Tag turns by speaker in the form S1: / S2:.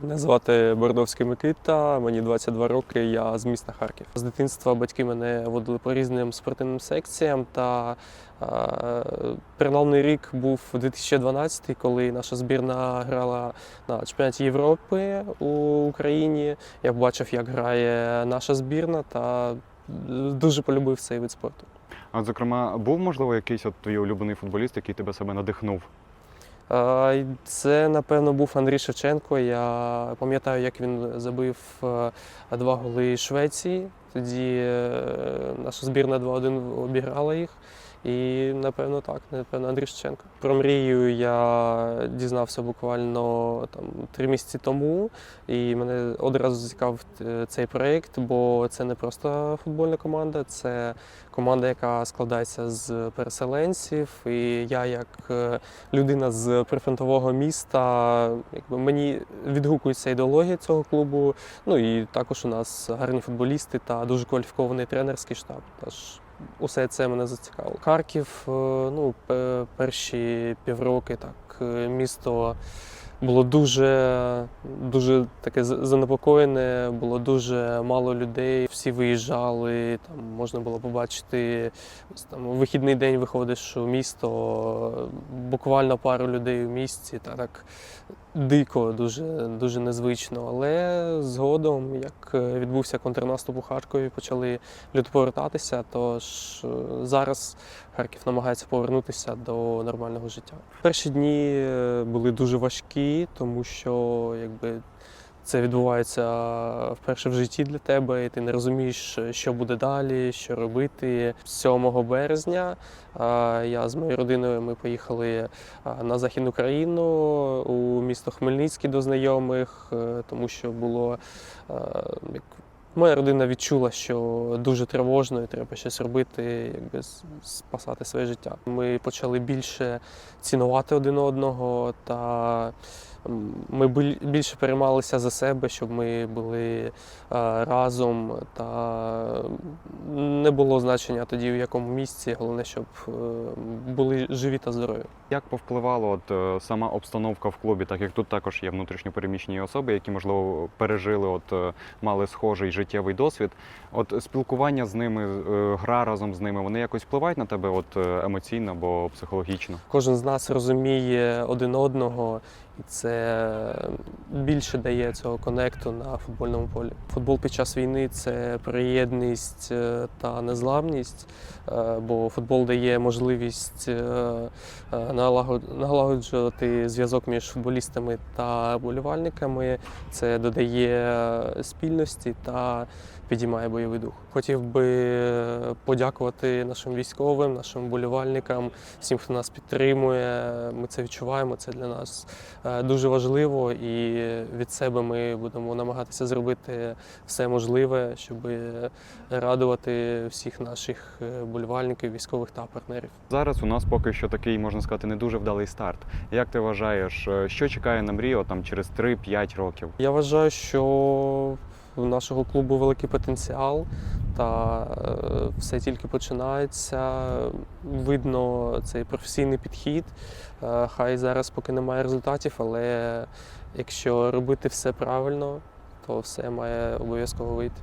S1: Мене звати Бордовський Микита, мені 22 роки, я з міста Харків. З дитинства батьки мене водили по різним спортивним секціям. Та е, переломний рік був 2012, коли наша збірна грала на чемпіонаті Європи у Україні. Я побачив, як грає наша збірна, та дуже полюбив цей вид спорту.
S2: А зокрема, був можливо якийсь от твій улюблений футболіст, який тебе себе надихнув?
S1: Це, напевно, був Андрій Шевченко. Я пам'ятаю, як він забив е, два голи Швеції. Тоді е, наша збірна 2-1 обіграла їх. І, напевно, так, напевно, Андрій Шевченко. Про мрію я дізнався буквально там три місяці тому, і мене одразу зацікавив е, цей проєкт, бо це не просто футбольна команда, це команда, яка складається з переселенців. І я, як е, людина з прифронтового міста, якби мені відгукується ідеологія цього клубу. Ну і також у нас гарні футболісти та дуже кваліфікований тренерський штаб. Тож усе це мене зацікавило. Харків, е, ну, перші півроки так, е, місто було дуже, дуже таке занепокоєне, було дуже мало людей, всі виїжджали, там можна було побачити. Там, вихідний день виходиш у місто, буквально пару людей у місті, та так дико, дуже, дуже незвично. Але згодом, як е, відбувся контрнаступ у Харкові, почали люди повертатися. Тож е, зараз Харків намагається повернутися до нормального життя. Перші дні е, були дуже важкі, тому що якби. Це відбувається вперше в житті для тебе, і ти не розумієш, що буде далі, що робити. 7 березня я з моєю родиною ми поїхали на Західну Україну у місто Хмельницький до знайомих, е, тому що було е, як Моя родина відчула, що дуже тривожно і треба щось робити, якби спасати своє життя. Ми почали більше цінувати один одного, та ми більше переймалися за себе, щоб ми були е, разом. Та не було значення тоді, в якому місці. Головне, щоб е, були живі та здорові.
S2: Як повпливала от е, сама обстановка в клубі, так як тут також є внутрішньопереміщені особи, які можливо пережили, от мали схожий життєвий досвід. От спілкування з ними, е, гра разом з ними, вони якось впливають на тебе, от е, емоційно або психологічно?
S1: Кожен з нас розуміє один одного, це більше дає цього конекту на футбольному полі. Футбол під час війни це приєдність е, та незламність, е, бо футбол дає можливість е, налагод- налагоджувати зв'язок між футболістами та болівальниками. Це додає спільності та підіймає бойовий дух. Хотів би подякувати нашим військовим, нашим болівальникам, всім, хто нас підтримує. Ми це відчуваємо. Це для нас дуже важливо, і від себе ми будемо намагатися зробити все можливе, щоб радувати всіх наших е, болівальників, військових та партнерів.
S2: Зараз у нас поки що такий, можна сказати, не дуже вдалий старт. Як ти вважаєш, е, що чекає на мрію там через 3-5 років?
S1: Я вважаю, що у нашого клубу великий потенціал, та е, все тільки починається. Видно цей професійний підхід. Е, Хай зараз поки немає результатів, але якщо робити все правильно, то все має обов'язково вийти.